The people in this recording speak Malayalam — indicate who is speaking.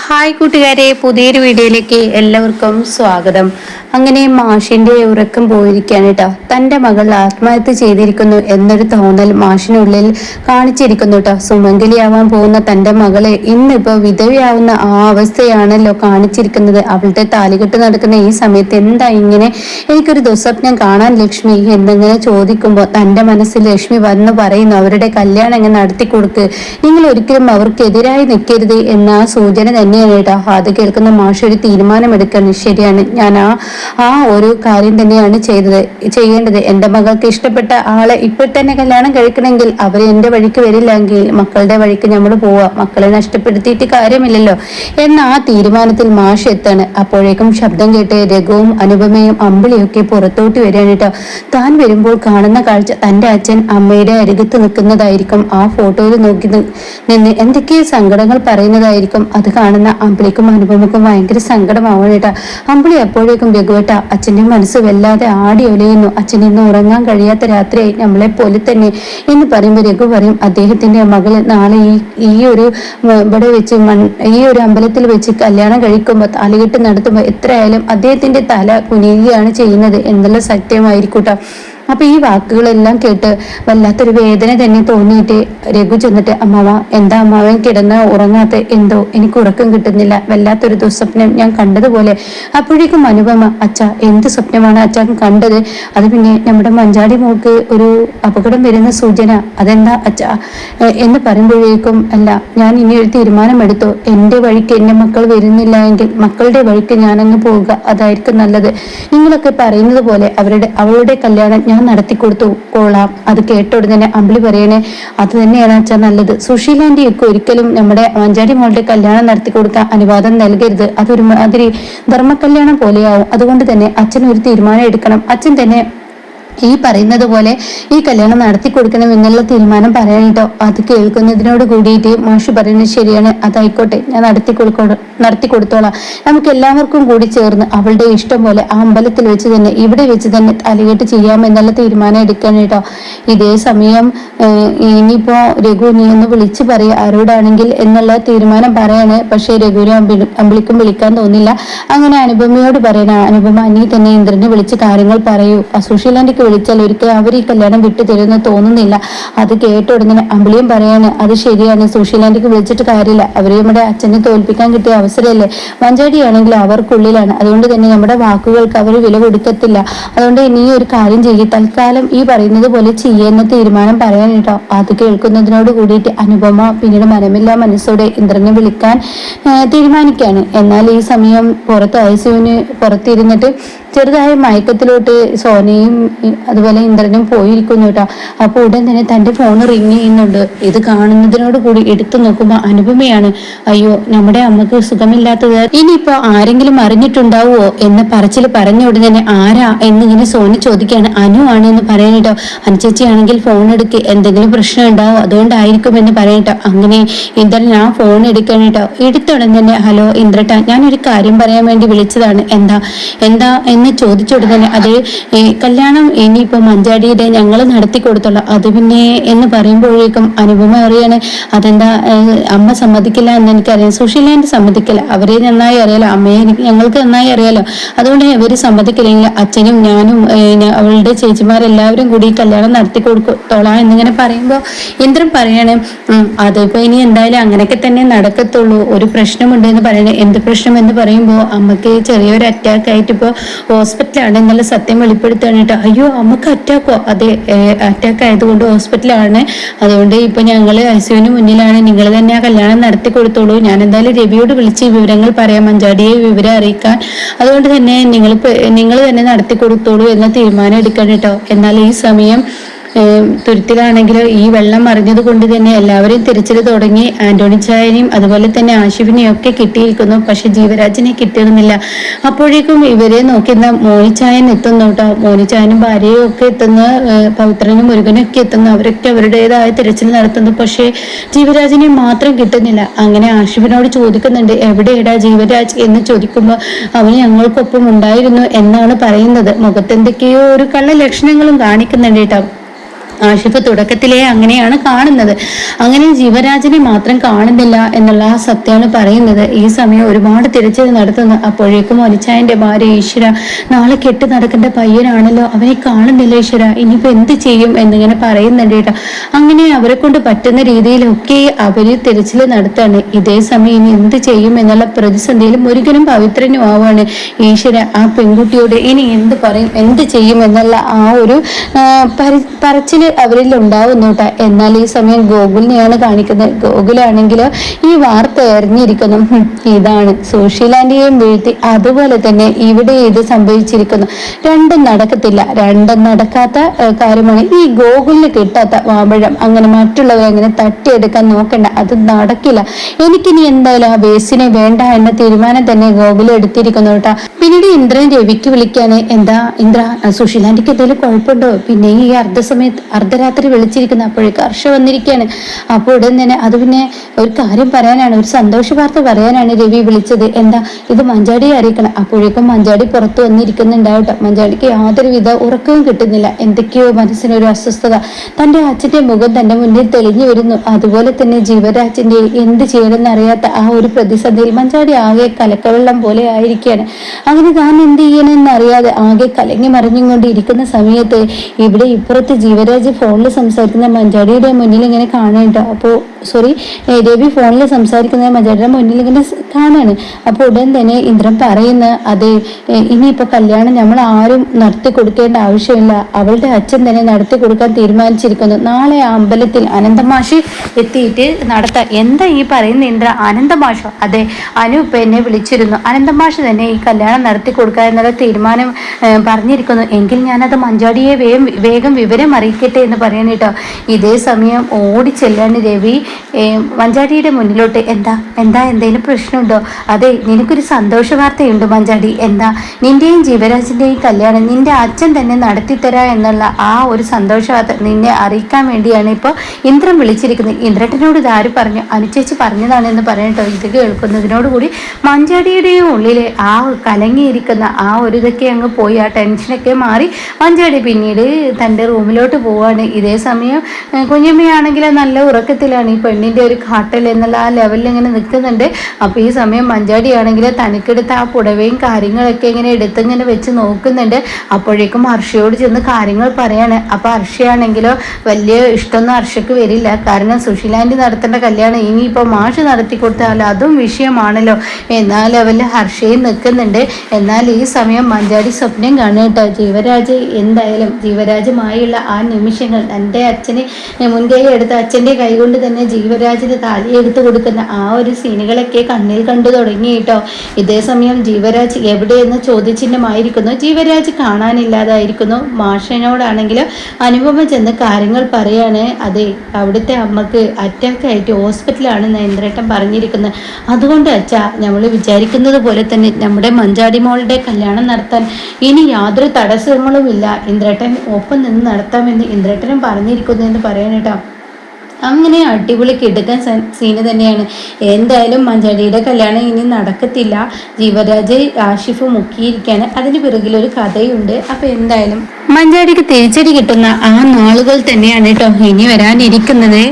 Speaker 1: ഹായ് കൂട്ടുകാരെ പുതിയൊരു വീഡിയോയിലേക്ക് എല്ലാവർക്കും സ്വാഗതം. അങ്ങനെ മാഷിന്റെ ഉറക്കം പോയിരിക്കുകയാണ് കേട്ടോ തന്റെ മകൾ ആത്മഹത്യ ചെയ്തിരിക്കുന്നു എന്നൊരു തോന്നൽ മാഷിനുള്ളിൽ കാണിച്ചിരിക്കുന്നു കേട്ടോ സുമംഗലിയാവാൻ പോകുന്ന തന്റെ മകളെ ഇന്നിപ്പോ വിധവയാവുന്ന ആ അവസ്ഥയാണല്ലോ കാണിച്ചിരിക്കുന്നത്. അവളുടെ താലികെട്ട് നടക്കുന്ന ഈ സമയത്ത് എന്താ ഇങ്ങനെ? എനിക്കൊരു ദുസ്വപ്നം കാണാൻ ലക്ഷ്മി എന്നിങ്ങനെ ചോദിക്കുമ്പോൾ തന്റെ മനസ്സിൽ ലക്ഷ്മി വന്ന് പറയുന്നു അവരുടെ കല്യാണം എങ്ങനെ നടത്തി കൊടുക്ക് നിങ്ങൾ ഒരിക്കലും അവർക്കെതിരായി നിൽക്കരുത് എന്ന സൂചന തന്നെയാണ് കേട്ടോ അത് കേൾക്കുന്ന മാഷ് ഒരു തീരുമാനമെടുക്കണം ശരിയാണ്. ഞാൻ ആ ആ ഒരു കാര്യം തന്നെയാണ് ചെയ്തത് ചെയ്യേണ്ടത്. എന്റെ മകൾക്ക് ഇഷ്ടപ്പെട്ട ആളെ ഇപ്പോൾ തന്നെ കല്യാണം കഴിക്കണമെങ്കിൽ അവർ എന്റെ വഴിക്ക് വരില്ലെങ്കിൽ മക്കളുടെ വഴിക്ക് നമ്മൾ പോവാം. മക്കളെ നഷ്ടപ്പെടുത്തിയിട്ട് കാര്യമില്ലല്ലോ. എന്ന ആ തീരുമാനത്തിൽ മാഷ് എത്താണ്. അപ്പോഴേക്കും ശബ്ദം കേട്ട് രഘുവും അനുപമയും അമ്പിളിയൊക്കെ പുറത്തോട്ട് വരികയാണ് കേട്ടോ. താൻ വരുമ്പോൾ കാണുന്ന കാഴ്ച തന്റെ അച്ഛൻ അമ്മയുടെ അരികത്ത് നിൽക്കുന്നതായിരിക്കും. ആ ഫോട്ടോയിൽ നോക്കി നിന്ന് എന്തൊക്കെ സങ്കടങ്ങൾ പറയുന്നതായിരിക്കും. അത് കാണുന്ന അമ്പിളിക്കും അനുപമക്കും ഭയങ്കര സങ്കടമാവണം കേട്ടോ അമ്പിളി എപ്പോഴേക്കും രഘുവേട്ട അച്ഛന്റെ മനസ്സ് വല്ലാതെ ആടി ഒലയുന്നു. അച്ഛൻ ഇന്ന് ഉറങ്ങാൻ കഴിയാത്ത രാത്രിയായി നമ്മളെ പോലെ തന്നെ. എന്ന് പറയുമ്പോൾ രഘു പറയും അദ്ദേഹത്തിന്റെ മകൾ നാളെ ഈ ഈ ഒരു ഇവിടെ വെച്ച് മൺ ഈ ഒരു അമ്പലത്തിൽ വെച്ച് കല്യാണം കഴിക്കുമ്പോൾ തലകെട്ട് നടത്തുമ്പോൾ എത്രയായാലും അദ്ദേഹത്തിന്റെ തല കുനിയുകയാണ് ചെയ്യുന്നത് എന്നുള്ള സത്യമായിരിക്കൂട്ടോ. അപ്പൊ ഈ വാക്കുകളെല്ലാം കേട്ട് വല്ലാത്തൊരു വേദന തന്നെ തോന്നിയിട്ട് രഘു ചെന്നിട്ട് അമ്മാവ എന്താ അമ്മാവൻ കിടന്ന ഉറങ്ങാത്ത? എന്തോ? എനിക്ക് ഉറക്കം കിട്ടുന്നില്ല. വല്ലാത്തൊരു ദുസ്വപ്നം ഞാൻ കണ്ടതുപോലെ. അപ്പോഴേക്കും അനുപമ അച്ഛ എന്ത് സ്വപ്നമാണ് അച്ഛൻ കണ്ടത്? അത് പിന്നെ നമ്മുടെ മഞ്ചാടി മോൾക്ക് ഒരു അപകടം വരുന്ന സൂചന. അതെന്താ അച്ഛ? എന്ന് പറയുമ്പോഴേക്കും അല്ല ഞാൻ ഇനി ഒരു തീരുമാനമെടുത്തു. എന്റെ വഴിക്ക് എന്റെ മക്കൾ വരുന്നില്ല എങ്കിൽ മക്കളുടെ വഴിക്ക് ഞാനങ്ങ് പോവുക. അതായിരിക്കും നല്ലത്. നിങ്ങളൊക്കെ പറയുന്നത് പോലെ അവരുടെ അവളുടെ കല്യാണം ഞാൻ നടത്തി കൊടുത്തു കൊള്ളാം. അത് കേട്ട തന്നെ അമ്പിളി പറയണേ അത് തന്നെയാണ് വെച്ചാൽ നല്ലത്. സുശീലാന്റിയൊക്കെ ഒരിക്കലും നമ്മുടെ മഞ്ചാടി മോളുടെ കല്യാണം നടത്തി കൊടുക്കാൻ അനുവാദം നൽകരുത്. അതൊരു ധർമ്മ കല്യാണം പോലെയാവും. അതുകൊണ്ട് തന്നെ അച്ഛൻ ഒരു തീരുമാനം എടുക്കണം. അച്ഛൻ തന്നെ ഈ പറയുന്നത് പോലെ ഈ കല്യാണം നടത്തി കൊടുക്കണം എന്നുള്ള തീരുമാനം പറയാനിട്ടോ? അത് കേൾക്കുന്നതിനോട് കൂടിയിട്ട് മാഷ് പറയുന്നത് ശരിയാണ്. അതായിക്കോട്ടെ ഞാൻ നടത്തി കൊടുക്കോ നടത്തി കൊടുത്തോളാം. നമുക്ക് എല്ലാവർക്കും കൂടി ചേർന്ന് അവളുടെ ഇഷ്ടം പോലെ ആ അമ്പലത്തിൽ വെച്ച് തന്നെ ഇവിടെ വെച്ച് തന്നെ തലകെട്ട് ചെയ്യാമെന്നുള്ള തീരുമാനം എടുക്കാൻ കേട്ടോ ഇതേ സമയം ഇനിയിപ്പോ രഘു നീ ഒന്ന് വിളിച്ചു പറയുക ആരോടാണെങ്കിൽ എന്നുള്ള തീരുമാനം പറയാണ്. പക്ഷേ രഘുവിനെ അമ്പിളിക്കും വിളിക്കാൻ തോന്നില്ല. അങ്ങനെ അനുപമയോട് പറയണ. അനുപമ നീ തന്നെ ഇന്ദ്രനെ വിളിച്ച് കാര്യങ്ങൾ പറയൂ. അസുശീലാന്റിക്ക് വിളിച്ചാൽ ഒരിക്കലും അവർ ഈ കല്യാണം വിട്ടു തരുമെന്ന് തോന്നുന്നില്ല. അത് കേട്ട ഉടനെ അമ്പിളിയും പറയാണ് അത് ശരിയാണ്. സുശീലാന്റിക്ക് വിളിച്ചിട്ട് കാര്യമില്ല. അവർ നമ്മുടെ അച്ഛനെ തോൽപ്പിക്കാൻ കിട്ടിയ അവസരമല്ലേ? മഞ്ചാടിയാണെങ്കിൽ അവർക്കുള്ളിലാണ്. അതുകൊണ്ട് തന്നെ നമ്മുടെ വാക്കുകൾക്ക് അവർ വില കൊടുക്കത്തില്ല. അതുകൊണ്ട് നീ ഒരു കാര്യം ചെയ്യും. തൽക്കാലം ഈ പറയുന്നത് പോലെ ചെയ്യുന്ന തീരുമാനം പറയാൻ കേട്ടോ. അത് കേൾക്കുന്നതിനോട് കൂടിയിട്ട് അനുപമ പിന്നീട് മനമില്ല മനസ്സോടെ ഇന്ദ്രനെ വിളിക്കാൻ തീരുമാനിക്കുകയാണ് എന്നാൽ ഈ സമയം പുറത്ത് ഐസുവിന് പുറത്തിരുന്നിട്ട് ചെറുതായ മയക്കത്തിലോട്ട് സോനയും അതുപോലെ ഇന്ദ്രനും പോയിരിക്കുന്നു കേട്ടോ. അപ്പോൾ ഉടൻ തന്നെ തന്റെ ഫോൺ റിങ് ചെയ്യുന്നുണ്ട്. ഇത് കാണുന്നതിനോട് കൂടി എടുത്തു നോക്കുമ്പോൾ അനുപമയാണ്. അയ്യോ നമ്മുടെ അമ്മയ്ക്ക് സുഖമില്ലാത്തത്. ഇനിയിപ്പോ ആരെങ്കിലും അറിഞ്ഞിട്ടുണ്ടാവോ എന്ന് പറച്ചിൽ പറഞ്ഞ ഉടൻ തന്നെ ആരാ എന്നിങ്ങനെ സോന ചോദിക്കുകയാണ്. അനു ആണ് എന്ന് പറയാൻ കേട്ടോ. അനുചേച്ചിയാണെങ്കിൽ ഫോൺ എടുക്ക്. എന്തെങ്കിലും പ്രശ്നം ഉണ്ടാവോ? അതുകൊണ്ടായിരിക്കും എന്ന് പറയട്ടോ അങ്ങനെ ഇന്ദ്രൻ ഞാൻ ഫോൺ എടുക്കാനിട്ടോ എടുത്തുടൻ തന്നെ ഹലോ ഇന്ദ്രട്ട ഞാനൊരു കാര്യം പറയാൻ വേണ്ടി വിളിച്ചതാണ്. എന്താ? എന്താ? എന്ന് ചോദിച്ചുടനെ അത് കല്യാണം ഇനിയിപ്പോ മഞ്ചാടിയുടെ ഞങ്ങൾ നടത്തി കൊടുത്തോളാം അത് പിന്നെ എന്ന് പറയുമ്പോഴേക്കും അനുപമ അറിയാണ് അതെന്താ അമ്മ സമ്മതിക്കില്ല എന്ന് എനിക്കറിയാം. സുശീലാന്റെ സമ്മതിക്കില്ല. അവരെ നന്നായി അറിയാലോ അമ്മയെ ഞങ്ങൾക്ക് നന്നായി അറിയാലോ. അതുകൊണ്ട് ഇവർ സമ്മതിക്കില്ലെങ്കിൽ അച്ഛനും ഞാനും അവളുടെ ചേച്ചിമാരെല്ലാവരും കൂടി കല്യാണം നടത്തി കൊടുത്തോളാം എന്നിങ്ങനെ പറയുമ്പോൾ ഇന്ദ്രൻ പറയാണ് അതിപ്പോ ഇനി എന്തായാലും അങ്ങനെയൊക്കെ തന്നെ നടക്കത്തുള്ളൂ. ഒരു പ്രശ്നമുണ്ട് എന്ന് പറയണേ എന്ത് പ്രശ്നം എന്ന് പറയുമ്പോൾ അമ്മയ്ക്ക് ചെറിയൊരു അറ്റാക്ക് ആയിട്ട് ഇപ്പോൾ ഹോസ്പിറ്റലാണ് എന്നുള്ള സത്യം വെളിപ്പെടുത്താനായിട്ട്. അയ്യോ അമ്മയ്ക്ക് അറ്റാക്കോ അതെ അറ്റാക്ക് ആയതുകൊണ്ട് ഹോസ്പിറ്റലാണ് അതുകൊണ്ട് ഇപ്പൊ ഞങ്ങൾ ഐസിയുവിന് മുന്നിലാണ്. നിങ്ങൾ തന്നെ ആ കല്യാണം നടത്തി കൊടുത്തോളൂ. ഞാൻ എന്തായാലും രവിയോട് വിളിച്ച് വിവരങ്ങൾ പറയാം. മഞ്ചാടിയെ വിവരം അറിയിക്കാൻ. അതുകൊണ്ട് തന്നെ നിങ്ങൾ നിങ്ങൾ തന്നെ നടത്തി കൊടുത്തോളൂ എന്ന തീരുമാനം എടുക്കണം കേട്ടോ. എന്നാൽ ഈ സമയം തുരുത്തിലാണെങ്കിൽ ഈ വെള്ളം മറിഞ്ഞത് കൊണ്ട് തന്നെ എല്ലാവരും തിരച്ചിൽ തുടങ്ങി. ആന്റോണി ചായനെയും അതുപോലെ തന്നെ ആശുവിനെയും ഒക്കെ കിട്ടിയിരിക്കുന്നു. പക്ഷെ ജീവരാജിനെ കിട്ടിയിരുന്നില്ല അപ്പോഴേക്കും ഇവരെ നോക്കുന്ന മോനിച്ചായൻ എത്തുന്നു കേട്ടോ മോനിച്ചായനും ഭാര്യയും ഒക്കെ എത്തുന്നു. പവിത്രനും മുരുകനും ഒക്കെ എത്തുന്നു. അവരൊക്കെ അവരുടേതായ തിരച്ചിൽ നടത്തുന്നു. പക്ഷേ ജീവരാജിനെ മാത്രം കിട്ടുന്നില്ല. അങ്ങനെ ആശുവിനോട് ചോദിക്കുന്നുണ്ട് എവിടെയടാ ജീവരാജ്? എന്ന് ചോദിക്കുമ്പോൾ അവൻ ഞങ്ങൾക്കൊപ്പം ഉണ്ടായിരുന്നു എന്നാണ് പറയുന്നത്. മുഖത്തെന്തൊക്കെയോ ഒരു കള്ള ലക്ഷണങ്ങളും കാണിക്കുന്നുണ്ട് കേട്ടോ ആഷിഫ് തുടക്കത്തിലേ അങ്ങനെയാണ് കാണുന്നത്. അങ്ങനെ ജീവരാജനെ മാത്രം കാണുന്നില്ല എന്നുള്ള ആ സത്യമാണ് പറയുന്നത്. ഈ സമയം ഒരുപാട് തിരച്ചിൽ നടത്തുന്നു. അപ്പോഴേക്കും ഒനിച്ചായന്റെ ഭാര്യ ഈശ്വര നാളെ കെട്ട് നടക്കേണ്ട പയ്യനാണല്ലോ. അവനെ കാണുന്നില്ല ഈശ്വര. ഇനിയിപ്പോ എന്ത് ചെയ്യും? എന്നിങ്ങനെ പറയുന്നുണ്ട് കേട്ടോ. അങ്ങനെ അവരെ കൊണ്ട് പറ്റുന്ന രീതിയിലൊക്കെ അവർ തിരച്ചിൽ നടത്താണ്. ഇതേ സമയം ഇനി എന്ത് ചെയ്യും എന്നുള്ള പ്രതിസന്ധിയിലും ഒരിക്കലും പവിത്രനും ആവാണ് ഈശ്വര. ആ പെൺകുട്ടിയോട് ഇനി എന്ത് പറയും? എന്ത് ചെയ്യും? എന്നുള്ള ആ ഒരു പറച്ചിൽ അവരിൽ ഉണ്ടാവുന്നു കേട്ടോ എന്നാൽ ഈ സമയം ഗോകുലിനെയാണ് കാണിക്കുന്നത്. ഗോകുലാണെങ്കിൽ ഈ വാർത്ത എറിഞ്ഞിരിക്കുന്നു. ഇതാണ്. സുശീലാന്റിയെയും വീഴ്ത്തി. അതുപോലെ തന്നെ ഇവിടെ ഇത് സംഭവിച്ചിരിക്കുന്നു. രണ്ടും നടക്കത്തില്ല. രണ്ടും നടക്കാത്ത കാര്യമാണ് ഈ ഗോകുലിന് കിട്ടാത്ത വാമ്പഴം അങ്ങനെ മറ്റുള്ളവരെ അങ്ങനെ തട്ടിയെടുക്കാൻ നോക്കണ്ട. അത് നടക്കില്ല. എനിക്കിനി എന്തായാലും ആ വേസിനെ വേണ്ട എന്ന തീരുമാനം തന്നെ ഗോകുൽ എടുത്തിരിക്കുന്നു കേട്ടോ പിന്നീട് ഇന്ദ്രൻ രവിക്ക് വിളിക്കാന് എന്താ ഇന്ദ്ര സുശീലാന്റിക്ക് എന്തെങ്കിലും കുഴപ്പമുണ്ടോ? പിന്നെ ഈ അർദ്ധസമയത്ത് അർദ്ധരാത്രി വിളിച്ചിരിക്കുന്നത് അപ്പോഴേക്ക് ഹർഷ വന്നിരിക്കുകയാണ്. അപ്പോൾ ഉടൻ തന്നെ അത് പിന്നെ ഒരു കാര്യം പറയാനാണ് ഒരു സന്തോഷ വാർത്ത പറയാനാണ് രവി വിളിച്ചത്. എന്താ ഇത് മഞ്ചാടിയെ അറിയിക്കണം. അപ്പോഴേക്കും മഞ്ചാടി പുറത്തു വന്നിരിക്കുന്നുണ്ടാവട്ടെ. മഞ്ചാടിക്ക് യാതൊരുവിധ ഉറക്കവും കിട്ടുന്നില്ല. എന്തൊക്കെയോ മനസ്സിനൊരു അസ്വസ്ഥത. തന്റെ അച്ഛന്റെ മുഖം തന്റെ മുന്നിൽ തെളിഞ്ഞു വരുന്നു. അതുപോലെ തന്നെ ജീവരാജിന്റെ എന്ത് ചെയ്യണമെന്ന് അറിയാത്ത ആ ഒരു പ്രതിസന്ധിയിൽ മഞ്ചാടി ആകെ കലക്കവെള്ളം പോലെ ആയിരിക്കുകയാണ്. അങ്ങനെ താൻ എന്ത് ചെയ്യണമെന്ന് അറിയാതെ ആകെ കലങ്ങി മറിഞ്ഞുകൊണ്ട് ഇരിക്കുന്ന സമയത്ത് ഇവിടെ ഇപ്പുറത്ത് ജീവരാജ് ഫോണിൽ സംസാരിക്കുന്ന മഞ്ചാടിയുടെ മുന്നിൽ ഇങ്ങനെ കാണുന്നുണ്ട്. അപ്പോൾ സോറി രവി ഫോണിൽ സംസാരിക്കുന്ന മഞ്ചാടിയുടെ മുന്നിൽ ഇങ്ങനെ കാണാണ്. അപ്പോൾ ഉടൻ തന്നെ ഇന്ദ്രൻ പറയുന്ന അതെ ഇനിയിപ്പോൾ ഇനിയിപ്പോ കല്യാണം നമ്മൾ ആരും നടത്തി കൊടുക്കേണ്ട ആവശ്യമില്ല. അവളുടെ അച്ഛൻ തന്നെ നടത്തി കൊടുക്കാൻ തീരുമാനിച്ചിരിക്കുന്നു. നാളെ അമ്പലത്തിൽ അനന്തമാഷി എത്തിയിട്ട് നടത്താം. എന്താ ഈ പറയുന്ന ഇന്ദ്ര? അനന്തമാഷോ? അതെ അനു ഇപ്പം എന്നെ വിളിച്ചിരുന്നു. അനന്തമാഷ് തന്നെ ഈ കല്യാണം നടത്തി കൊടുക്കുക എന്നുള്ള തീരുമാനം പറഞ്ഞിരിക്കുന്നു. എങ്കിൽ ഞാനത് മഞ്ചാടിയെ വേഗം വേഗം വിവരം അറിയിക്കട്ടെ എന്ന് പറയണം കേട്ടോ. ഇതേ സമയം ഓടി ചെല്ലാണ് രവി. മഞ്ചാടിയുടെ മുന്നിലോട്ട് എന്താ? എന്താ? എന്തെങ്കിലും പ്രശ്നമുണ്ടോ? അതെ നിനക്കൊരു സന്തോഷ വാർത്തയുണ്ട് മഞ്ചാടി. എന്താ? നിന്റെയും ജീവരാജിന്റെയും കല്യാണം നിന്റെ അച്ഛൻ തന്നെ നടത്തിത്തരാ എന്നുള്ള ആ ഒരു സന്തോഷ വാർത്ത നിന്നെ അറിയിക്കാൻ വേണ്ടിയാണ് ഇപ്പോൾ ഇന്ദ്രൻ വിളിച്ചിരിക്കുന്നത്. ഇന്ദ്രട്ടനോട് ഇത് ആര് പറഞ്ഞു? അനുചേച്ചി പറഞ്ഞതാണെന്ന് പറയട്ടോ ഇത് കേൾക്കുന്നതിനോടുകൂടി മഞ്ചാടിയുടെയും ഉള്ളിൽ ആ കലങ്ങിയിരിക്കുന്ന ആ ഒരു ഇതൊക്കെ അങ്ങ് പോയി. ആ ടെൻഷനൊക്കെ മാറി മഞ്ചാടി പിന്നീട് തന്റെ റൂമിലോട്ട് പോവാണ്. ഇതേ സമയം കുഞ്ഞമ്മയാണെങ്കിൽ നല്ല ഉറക്കത്തിലാണ് ഈ പെണ്ണിന്റെ ഒരു കാട്ടൽ എന്നുള്ള ആ ലെവലിൽ ഇങ്ങനെ നിൽക്കുന്നുണ്ട്. അപ്പോൾ ഈ സമയം മഞ്ചാടിയാണെങ്കിൽ തനിക്കെടുത്ത ആ പുടവയും കാര്യങ്ങളൊക്കെ ഇങ്ങനെ എടുത്തിങ്ങനെ വെച്ച് നോക്കുന്നുണ്ട്. അപ്പോഴേക്കും ഹർഷയോട് ചെന്ന് കാര്യങ്ങൾ പറയാണ്. അപ്പോൾ ഹർഷയാണെങ്കിലോ വലിയ ഇഷ്ടമൊന്നും ഹർഷയ്ക്ക് വരില്ല. കാരണം സുശീലാന്റെ നടത്തേണ്ട കല്യാണം ഇനിയിപ്പോൾ മാഷ് നടത്തി കൊടുത്താൽ അതും വിഷയമാണല്ലോ. എന്നാ ലെവലിൽ ഹർഷയും നിൽക്കുന്നുണ്ട്. എന്നാൽ ഈ സമയം മഞ്ചാടി സ്വപ്നം കാണുക കേട്ടോ. ജീവരാജ് എന്തായാലും ജീവരാജുമായുള്ള ആ നിമിഷങ്ങൾ എന്റെ അച്ഛന് മുൻകൈ എടുത്ത് അച്ഛന്റെ കൈകൊണ്ട് തന്നെ ജീവരാജിന് എടുത്തു കൊടുക്കുന്ന ആ ഒരു സീനുകളൊക്കെ കണ്ണിൽ കണ്ടു തുടങ്ങി കേട്ടോ. ഇതേ സമയം ജീവരാജ് എവിടെയെന്ന് ചോദ്യചിഹ്നമായിരിക്കുന്നു. ജീവരാജ് കാണാനില്ലാതായിരിക്കുന്നു. മാഷനോടാണെങ്കിലും അനുപമ ചെന്ന് കാര്യങ്ങൾ പറയാണ്. അതെ അവിടുത്തെ അമ്മയ്ക്ക് അറ്റാക്ക് ആയിട്ട് ഹോസ്പിറ്റലാണ് ഇന്ദ്രേട്ടൻ പറഞ്ഞിരിക്കുന്നത്. അതുകൊണ്ട് അച്ഛാ നമ്മൾ വിചാരിക്കുന്നത് പോലെ തന്നെ നമ്മുടെ മഞ്ചാടി മോളുടെ കല്യാണം നടത്താൻ ഇനി യാതൊരു തടസ്സങ്ങളുമില്ല ഇന്ദ്രേട്ടൻ ഒപ്പം നിന്ന് നടത്താമെന്ന് ഇന്ദ്രേട്ടനും പറഞ്ഞിരിക്കുന്നു എന്ന് കേട്ടോ. അങ്ങനെ അടിപൊളി കിടക്കാൻ സീന് തന്നെയാണ്. എന്തായാലും മഞ്ചാടിയുടെ കല്യാണം ഇനി നടക്കത്തില്ല. ജീവരാജ് ആഷിഫ് മുക്കിയിരിക്കുകയാണ് അതിന് പിറകിലൊരു കഥയുണ്ട്. അപ്പൊ എന്തായാലും മഞ്ചാടിക്ക് തിരിച്ചടി കിട്ടുന്ന ആ നാളുകൾ തന്നെയാണ് കേട്ടോ ഇനി വരാനിരിക്കുന്നത്.